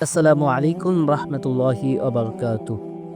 আসসালামু আলাইকুম রহমতুল্লাহি আবরকাত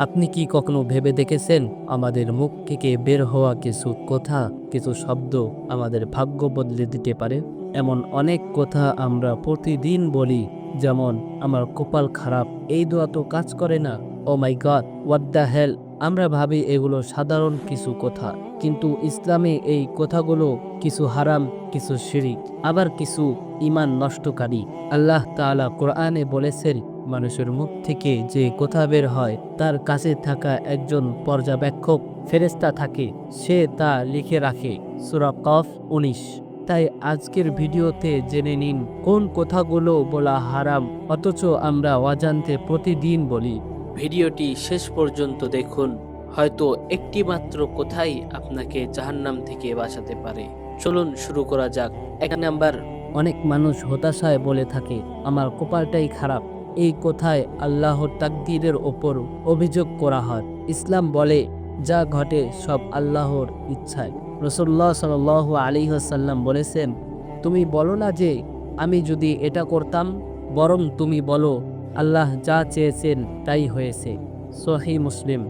আপনি কি কখনো ভেবে দেখেছেন আমাদের মুখ থেকে বের হওয়া কিছু কথা, কিছু শব্দ আমাদের ভাগ্য বদলে দিতে পারে? এমন অনেক কথা আমরা প্রতিদিন বলি, যেমন, আমার কপাল খারাপ, এই দোয়া তো কাজ করে না ও my god what the hell আমরা ভাবি এগুলো সাধারণ কিছু কথা, কিন্তু ইসলামে এই কথাগুলো কিছু হারাম, কিছু শিরিক, আবার কিছু ইমান নষ্টকারী। আল্লাহ তাআলা কোরআনে বলেছেন, মানুষের মুখ থেকে যে কথা বের হয়, তার কাছে থাকা একজন পর্যবেক্ষক ফেরেস্তা থাকে, সে তা লিখে রাখে। সূরা কফ উনিশ। তাই আজকের ভিডিওতে জেনে নিন, কোন কথাগুলো বলা হারাম, অথচ আমরা অজান্তে প্রতিদিন বলি। ভিডিওটি শেষ পর্যন্ত দেখুন। হয়তো একটি মাত্র আপনাকে জাহান্নাম থেকে বাঁচাতে পারে। চলুন শুরু করা যাক। এক নাম্বার, অনেক মানুষ হতাশায় বলে থাকে, আমার কপালটাই খারাপ। এই কথায় আল্লাহর তাকদিরের ওপর অভিযোগ করা হয়? ইসলাম বলে, যা ঘটে সব আল্লাহর ইচ্ছায়। রসুল্লাহ সাল আলী সাল্লাম বলেছেন, তুমি বলো না যে, আমি যদি এটা করতাম, বরং তুমি বলো আল্লাহ যা চেয়েছেন তাই হয়েছে। সহি মুসলিম,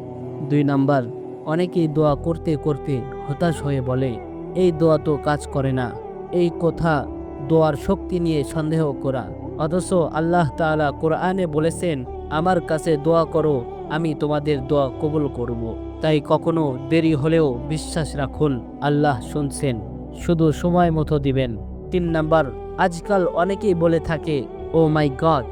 দুই নাম্বার, অনেকেই দোয়া করতে করতে হতাশ হয়ে বলে, এই দোয়া তো কাজ করে না। এই কথা দোয়ার শক্তি নিয়ে সন্দেহ করা। অথচ আল্লাহ তাআলা কোরআনে বলেছেন, আমার কাছে দোয়া করো, আমি তোমাদের দোয়া কবুল করব। তাই কখনো দেরি হলেও বিশ্বাস রাখুন, আল্লাহ শুনছেন। শুধু সময় মতো দিবেন। তিন নাম্বার, আজকাল অনেকেই বলে থাকে ও মাই গড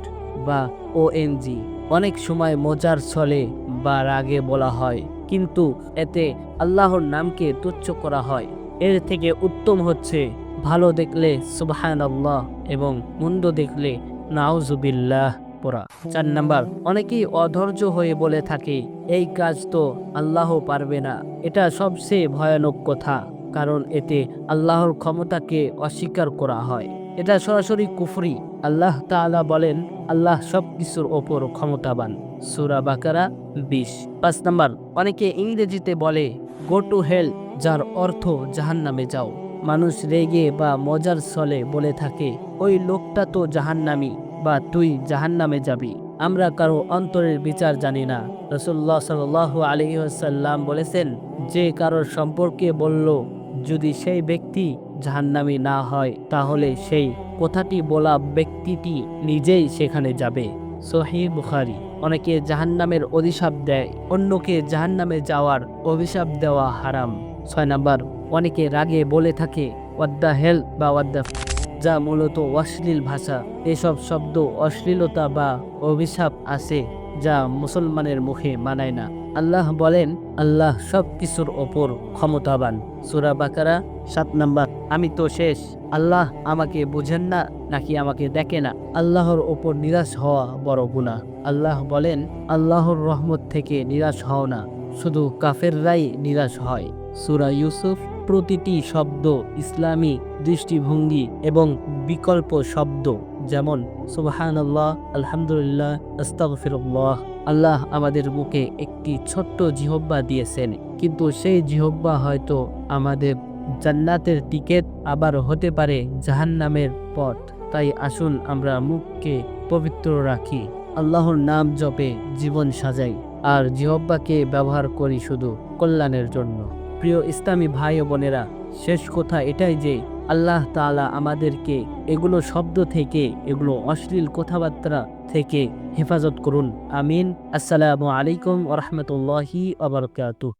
বা ও এনজি অনেক সময় মজার ছলে বা রাগে বলা হয়, কিন্তু এতে আল্লাহর নামকে তুচ্ছ করা হয়। এর থেকে উত্তম হচ্ছে, ভালো দেখলে সুবহান আল্লাহ এবং মন্দ দেখলে নাউজুবিল্লাহ পড়া। চার নাম্বার, অনেকেই অধৈর্য হয়ে বলে থাকে, এই কাজ তো আল্লাহ পারবে না। এটা সবচেয়ে ভয়ানক কথা, কারণ এতে আল্লাহর ক্ষমতাকে অস্বীকার করা হয়। এটা সরাসরি কুফরি। আল্লাহ তাআলা বলেন আল্লাহ সব কিছুর ওপর ক্ষমতাবান। সুরা বাকারা বিশ। পাঁচ নাম্বার, অনেকে ইংরেজিতে বলে গো টু হেল যার অর্থ জাহান্নামে যাও। মানুষ রেগে বা মজার ছলে বলে থাকে, ওই লোকটা তো জাহান্নামি বা তুই জাহান্নামে যাবি। আমরা কারও অন্তরের বিচার জানি না। রসুল্লাহ সাল আলী সাল্লাম বলেছেন, যে কারোর সম্পর্কে বলল, যদি সেই ব্যক্তি জাহান্নামি না হয়, তাহলে সেই কথাটি বলা ব্যক্তিটি নিজেই সেখানে যাবে। সহি বুখারি, অনেকে জাহান্নামের অভিশাপ দেয়, অন্যকে জাহান্নামে যাওয়ার অভিশাপ দেওয়া হারাম। ছয় নাম্বার, অনেকে রাগে বলে থাকে ওয়াদ্দা হেল বা ওয়াদ্দা যা মূলত অশ্লীল ভাষা। এসব শব্দ অশ্লীলতা বা অভিশাপ আছে, যা মুসলমানের মুখে মানায় না। আল্লাহ বলেন, আল্লাহ সব কিছুর ওপর ক্ষমতাবান। সুরা বাকারা, সাত নাম্বার। আমি তো শেষ। আল্লাহ আমাকে বুঝেন না, নাকি আমাকে দেখে না। আল্লাহর ওপর নিরাশ হওয়া বড় গুণা আল্লাহ বলেন, আল্লাহর রহমত থেকে নিরাশ হও না। শুধু কাফেররাই নিরাশ হয়। সুরা ইউসুফ, প্রতিটি শব্দ ইসলামী দৃষ্টিভঙ্গি এবং বিকল্প শব্দ। যেমন সুবাহান আল্লাহ আলহামদুলিল্লাহ, আস্তাগফিরুল্লাহ। আল্লাহ আমাদের মুখে একটি ছোট্ট জিহব্বা দিয়েছেন। কিন্তু সেই জিহব্বা হয়তো আমাদের জান্নাতের টিকেট আবার হতে পারে জাহান্নামের পথ। তাই আসুন আমরা মুখকে পবিত্র রাখি। আল্লাহর নাম জপে জীবন সাজাই। আর জিহব্বাকে ব্যবহার করি শুধু কল্যাণের জন্য। প্রিয় ইসলামী ভাই ও বোনেরা, শেষ কথা এটাই যে আল্লাহ তালা আমাদেরকে এগুলো শব্দ থেকে, এগুলো অশ্লীল কথাবার্তা থেকে হেফাজত করুন। আমিন। আসসালামু আলাইকুম ওরহমতুল্লাহি আবরকাতু